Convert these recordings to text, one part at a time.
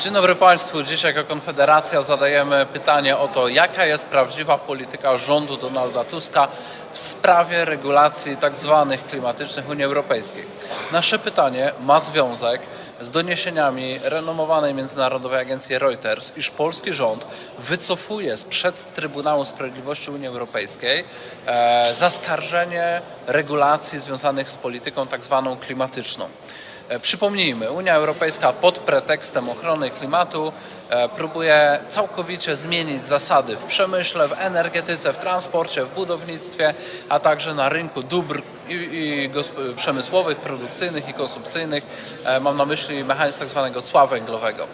Dzień dobry Państwu. Dziś jako Konfederacja zadajemy pytanie o to, jaka jest prawdziwa polityka rządu Donalda Tuska w sprawie regulacji tzw. klimatycznych Unii Europejskiej. Nasze pytanie ma związek z doniesieniami renomowanej międzynarodowej agencji Reuters, iż polski rząd wycofuje sprzed Trybunału Sprawiedliwości Unii Europejskiej e, zaskarżenie regulacji związanych z polityką tzw. klimatyczną. E, Przypomnijmy, Unia Europejska pod pretekstem ochrony klimatu e, próbuje całkowicie zmienić zasady w przemyśle, w energetyce, w transporcie, w budownictwie, a także na rynku dóbr i, i przemysłowych, produkcyjnych i konsumpcyjnych. E, Mam na myśli mechanizm tak zwanego cła węglowego.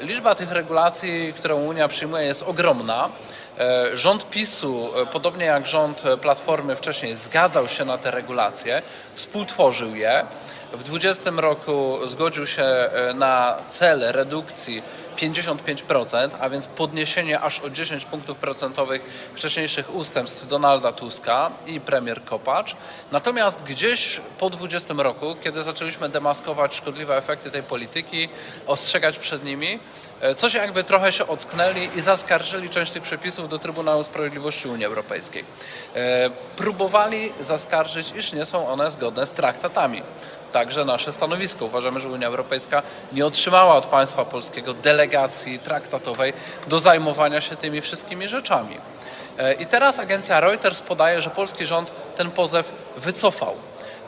Liczba tych regulacji, którą Unia przyjmuje jest ogromna. Rząd PiSu, podobnie jak rząd Platformy wcześniej, zgadzał się na te regulacje, współtworzył je. W 2020 roku zgodził się e, na cel redukcji 55%, a więc podniesienie aż o 10 punktów procentowych wcześniejszych ustępstw Donalda Tuska i premier Kopacz. Natomiast gdzieś po 2020 roku, kiedy zaczęliśmy demaskować szkodliwe efekty tej polityki, ostrzegać przed nimi, coś jakby trochę się ocknęli i zaskarżyli część tych przepisów do Trybunału Sprawiedliwości Unii Europejskiej. E, Próbowali zaskarżyć, iż nie są one zgodne z traktatami także nasze stanowisko. Uważamy, że Unia Europejska nie otrzymała od państwa polskiego delegacji traktatowej do zajmowania się tymi wszystkimi rzeczami. E, I teraz agencja Reuters podaje, że polski rząd ten pozew wycofał.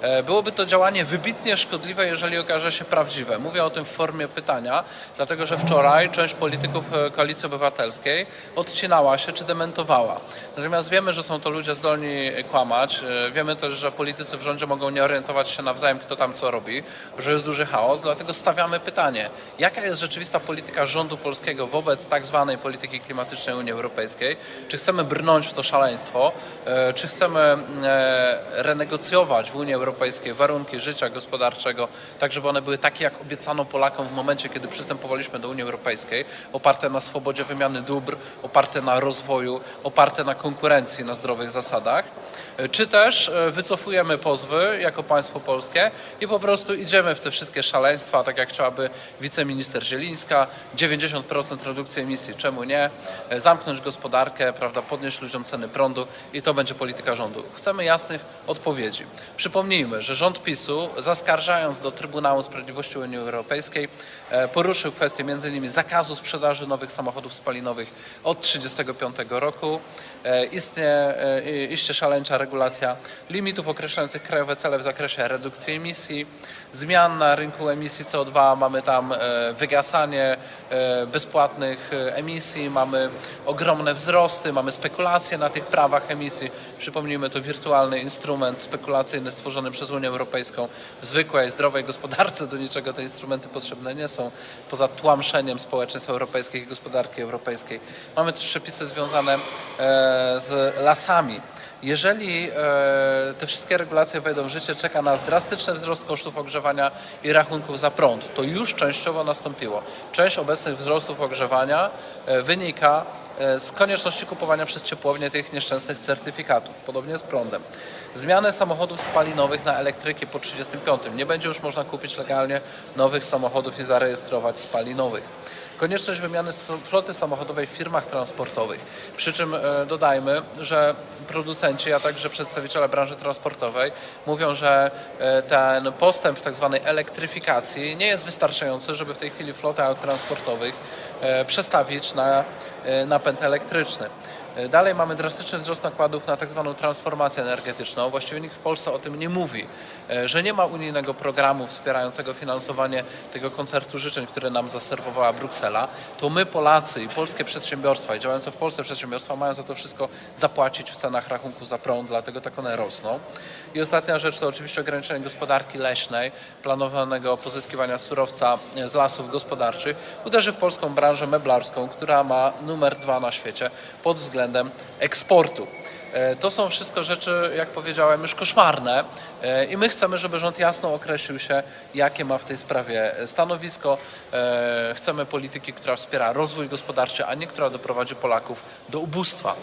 E, Byłoby to działanie wybitnie szkodliwe, jeżeli okaże się prawdziwe. Mówię o tym w formie pytania, dlatego że wczoraj część polityków e, Koalicji Obywatelskiej odcinała się czy dementowała. Natomiast wiemy, że są to ludzie zdolni kłamać. E, Wiemy też, że politycy w rządzie mogą nie orientować się nawzajem, kto tam co robi, że jest duży chaos. Dlatego stawiamy pytanie, jaka jest rzeczywista polityka rządu polskiego wobec tak zwanej polityki klimatycznej Unii Europejskiej? Czy chcemy brnąć w to szaleństwo? Czy chcemy e, renegocjować w Unii Europejskiej warunki życia gospodarczego, tak żeby one były takie, jak obiecano Polakom w momencie, kiedy przystępowaliśmy do Unii Europejskiej, oparte na swobodzie wymiany dóbr, oparte na rozwoju, oparte na konkurencji, na zdrowych zasadach, E, czy też e, wycofujemy pozwy jako państwo polskie i po prostu idziemy w te wszystkie szaleństwa, tak jak chciałaby wiceminister Zielińska, 90% redukcji emisji, czemu nie, E, zamknąć gospodarkę, prawda, podnieść ludziom ceny prądu i to będzie polityka rządu. Chcemy jasnych odpowiedzi. Przypomnijmy, że rząd PiSu, zaskarżając do Trybunału Sprawiedliwości Unii Europejskiej, e, poruszył kwestię m.in. zakazu sprzedaży nowych samochodów spalinowych od 1935 roku. E, Istnieje e, iście szaleńcza regulacja limitów określających krajowe cele w zakresie redukcji emisji, zmian na rynku emisji CO2. Mamy tam wygasanie bezpłatnych emisji, mamy ogromne wzrosty, mamy spekulacje na tych prawach emisji. Przypomnijmy, to wirtualny instrument spekulacyjny stworzony przez Unię Europejską w zwykłej, zdrowej gospodarce. Do niczego te instrumenty potrzebne nie są, poza tłamszeniem społeczeństw europejskich i gospodarki europejskiej. Mamy też przepisy związane e, z lasami. Jeżeli e, te wszystkie regulacje wejdą w życie, czeka nas drastyczny wzrost kosztów ogrzewania i rachunków za prąd. To już częściowo nastąpiło. Część obecnych wzrostów ogrzewania e, wynika z konieczności kupowania przez ciepłownie tych nieszczęsnych certyfikatów, podobnie z prądem. Zmianę samochodów spalinowych na elektryki po 35. Nie będzie już można kupić legalnie nowych samochodów i zarejestrować spalinowych konieczność wymiany floty samochodowej w firmach transportowych. Przy czym e, dodajmy, że producenci, a także przedstawiciele branży transportowej mówią, że e, ten postęp w tak zwanej elektryfikacji nie jest wystarczający, żeby w tej chwili flotę aut transportowych e, przestawić na napęd elektryczny. E, Dalej mamy drastyczny wzrost nakładów na tak zwaną transformację energetyczną. Właściwie nikt w Polsce o tym nie mówi, e, że nie ma unijnego programu wspierającego finansowanie tego koncertu życzeń, który nam zaserwowała Bruksela. To my Polacy i polskie przedsiębiorstwa i działające w Polsce przedsiębiorstwa mają za to wszystko zapłacić w cenach rachunku za prąd, dlatego tak one rosną. I ostatnia rzecz to oczywiście ograniczenie gospodarki leśnej, planowanego pozyskiwania surowca e, z lasów gospodarczych. Uderzy w polską branżę meblarską, która ma numer dwa na świecie pod względem eksportu. E, To są wszystko rzeczy, jak powiedziałem, już koszmarne e, i my chcemy, żeby rząd jasno określił się, jakie ma w tej sprawie stanowisko. E, Chcemy polityki, która wspiera rozwój gospodarczy, a nie która doprowadzi Polaków do ubóstwa.